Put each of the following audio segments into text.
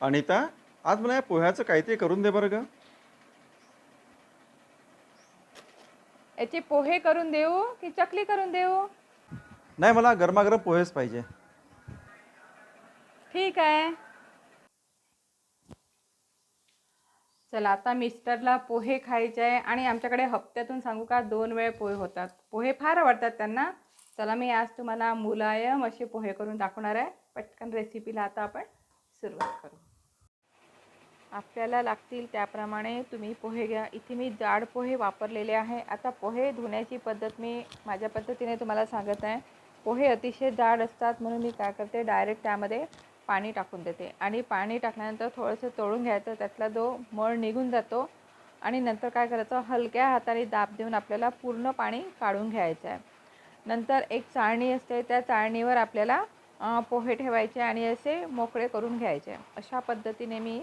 अनिता आज मला या पोह्याचं काहीतरी करून दे बरं का याचे पोहे करून देऊ की चकली करून देऊ? नाही मला गरमागरम पोहेच पाहिजे. ठीक आहे. चला आता मिस्टरला पोहे खायचे आहे आणि आमच्याकडे हप्त्यातून सांगू का दोन वेळ पोहे होतात. पोहे फार आवडतात त्यांना. चला मी आज तुम्हाला मुलायम असे पोहे करून दाखवणार आहे. पटकन रेसिपीला आता आपण सुरुवात करू. आपल्याला लागतील त्याप्रमाणे तुम्ही पोहे घ्या. इथे मी जाड पोहे वापरलेले आहे. आता पोहे धुण्याची पद्धत मी माझ्या पद्धतीने तुम्हाला सांगत आहे. पोहे अतिशय जाड असतात म्हणून मी काय करते? डायरेक्ट त्यामध्ये पाणी टाकून देते. आणि पाणी टाकल्यानंतर थोडंसं तळून घ्यायचं. त्यातला जो मळ निघून जातो आणि नंतर काय करायचं? हलक्या हाताने दाब देऊन आपल्याला पूर्ण पाणी काढून घ्यायचं आहे. नंतर एक चाळणी असते. त्या चाळणीवर आपल्याला पोहे ठेवायचे आणि असे मोकळे करून घ्यायचे. अशा पद्धतीने मी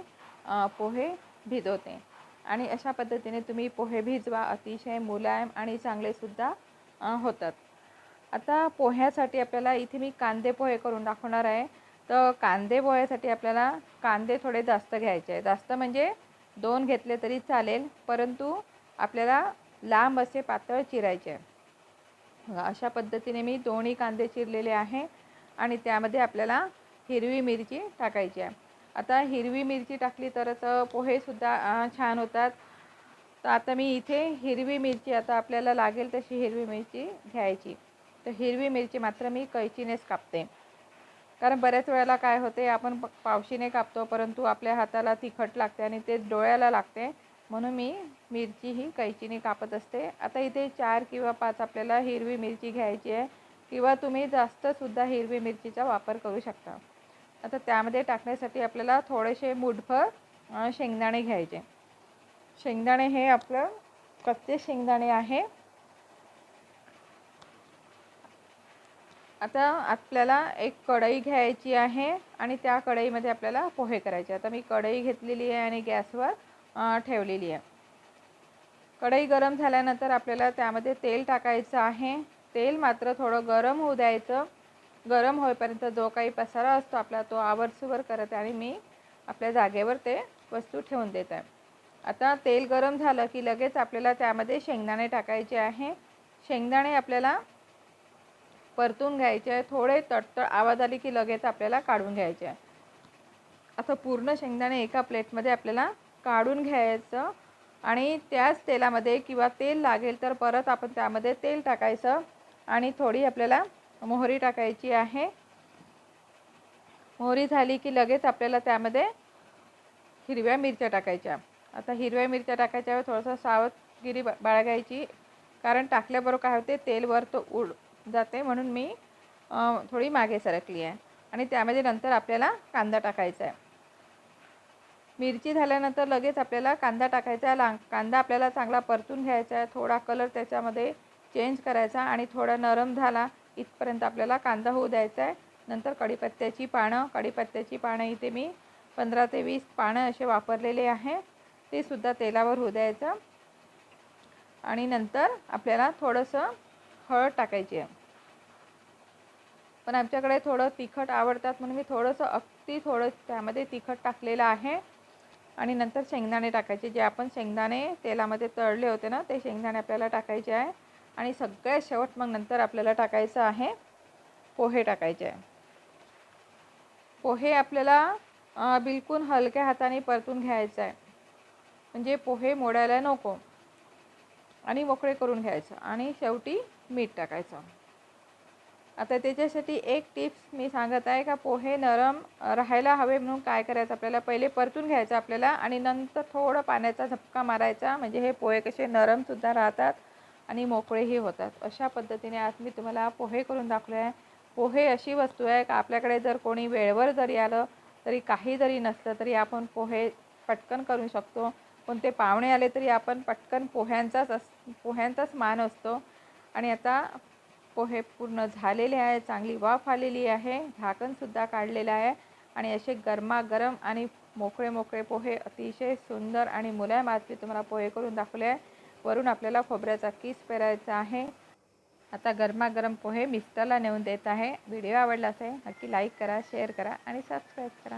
पोहे भिजवते. आणि अशा पद्धतीने तुम्ही पोहे भिजवा अतिशय मुलायम आणि चांगलेसुद्धा होतात. आता पोह्यासाठी आपल्याला इथे मी कांदे पोहे करून दाखवणार आहे. तर कांदे पोह्यासाठी आपल्याला कांदे थोडे जास्त घ्यायचे आहे जास्त म्हणजे दोन घेतले तरी चालेल परंतु आपल्याला लांब असे पातळ चिरायचे आहे अशा पद्धतीने मी दोन्ही कांदे चिरलेले आहे आणि त्यामध्ये आपल्याला हिरवी मिरची टाकायची आहे. आता हिरवी मिरची टाकली तरच पोहेसुद्धा छान होतात. तर आता मी इथे हिरवी मिरची आता आपल्याला लागेल तशी हिरवी मिरची घ्यायची. तर हिरवी मिरची मात्र मी कैचीनेच कापते. कारण बऱ्याच वेळेला काय होते आपण पावशीने कापतो परंतु आपल्या हाताला तिखट लागते आणि ते डोळ्याला लागते. म्हणून मी मिरची ही कैचीने कापत असते. आता इथे चार किंवा पाच आपल्याला हिरवी मिरची घ्यायची आहे. किंवा तुम्ही जास्तसुद्धा हिरवी मिरचीचा वापर करू शकता. आता त्यामध्ये टाकण्यासाठी आपल्याला थोडेसे मुठभर शेंगदाणे घ्यायचे. शेंगदाणे हे आपलं कच्चे शेंगदाणे आहे. आता आपल्याला एक कढई घ्यायची आहे आणि त्या कढईमध्ये आपल्याला पोहे करायचे. आता मी कढई घेतलेली आहे आणि गॅसवर ठेवलेली आहे. कढई गरम झाल्यानंतर आपल्याला त्यामध्ये तेल टाकायचं आहे. तेल मात्र थोडं गरम होऊ द्यायचं. गरम होईपर्यंत जो काही पसारा असतो आपला तो आवरसुवर करत आहे आणि मी आपल्या जागेवर ते वस्तू ठेवून देत. आहे आता तेल गरम झालं की लगेच आपल्याला त्यामध्ये शेंगदाणे टाकायचे आहे. शेंगदाणे आपल्याला परतून घ्यायचे आहे. थोडे तडतड आवाज आली की लगेच आपल्याला काढून घ्यायचे आहे. असं पूर्ण शेंगदाणे एका प्लेटमध्ये आपल्याला काढून घ्यायचं आणि त्याच तेलामध्ये किंवा तेल लागेल तर परत आपण त्यामध्ये तेल टाकायचं आणि थोडी आपल्याला मोहरी टाकायची आहे. मोहरी झाली की लगेच आपल्याला त्यामध्ये हिरव्या मिरच्या टाकायच्या. आता हिरव्या मिरच्या टाकायच्या थोडंसं सावधगिरी बा- बाळगायची. कारण टाकल्याबरोबर काय होते तेल वर तो उड जाते म्हणून मी थोडी मागे सरकली आहे. आणि त्यामध्ये नंतर आपल्याला कांदा टाकायचा आहे. मिरची झाल्यानंतर लगेच आपल्याला कांदा टाकायचा आहे. ला कांदा आपल्याला चांगला परतून घ्यायचा आहे. थोडा कलर त्याच्यामध्ये चेंज करायचा आणि थोडा नरम झाला इथपर्यंत आपल्याला कांदा होऊ द्यायचा आहे. नंतर कढीपत्त्याची पानं कढीपत्त्याची पानं इथे मी पंधरा ते वीस पानं असे वापरलेले आहे ते सुद्धा तेलावर होऊ द्यायचं. आणि नंतर आपल्याला थोडंसं हळद टाकायची आहे. पण आमच्याकडे थोडं तिखट आवडतात म्हणून मी थोडंसं अगदी थोडं त्यामध्ये तिखट टाकलेलं आहे. आणि नंतर शेंगदाणे टाकायचे. जे आपण शेंगदाणे तेलामध्ये तळले होते ना ते शेंगदाणे आपल्याला टाकायचे आहे. आणि सगळ्यात शेवट मग नंतर आपल्याला टाकायचं आहे पोहे टाकायचे. आहे पोहे आपल्याला बिलकुल हलक्या हाताने परतून घ्यायचं आहे. म्हणजे पोहे मोडायला नको. आणि मोकळे करून घ्यायचं. आणि शेवटी मीठ टाकायचं. आता त्याच्यासाठी एक टिप्स मी सांगत आहे का पोहे नरम राहायला हवे म्हणून काय करायचं आपल्याला पहिले परतून घ्यायचं आपल्याला आणि नंतर थोडं पाण्याचा झपका मारायचा. म्हणजे हे पोहे कसे नरमसुद्धा राहतात. आणि मोकळेही होतात. अशा पद्धतीने आज मी तुम्हाला पोहे करून दाखवले आहे. पोहे अशी वस्तू आहे का आपल्याकडे जर कोणी वेळेवर जरी आलं तरी काही जरी नसलं तरी आपण पोहे पटकन करू शकतो. कोणते पाहुणे आले तरी आपण पटकन पोह्यांचाच अस पोह्यांचाच मान असतो. आणि आता पोहे पूर्ण झालेले आहे चांगली वाफ आलेली आहे झाकणसुद्धा काढलेलं आहे. आणि असे गरमागरम आणि मोकळे मोकळे पोहे अतिशय सुंदर आणि मुलायम आज मी तुम्हाला पोहे करून दाखवले आहे. वरून आपल्याला खोबऱ्याचा किस पेरायचा आहे. आता गरमागरम पोहे मिस्टरला नेऊन देत आहे. व्हिडिओ आवडला असेल नक्की लाईक करा शेअर करा आणि सबस्क्राईब करा.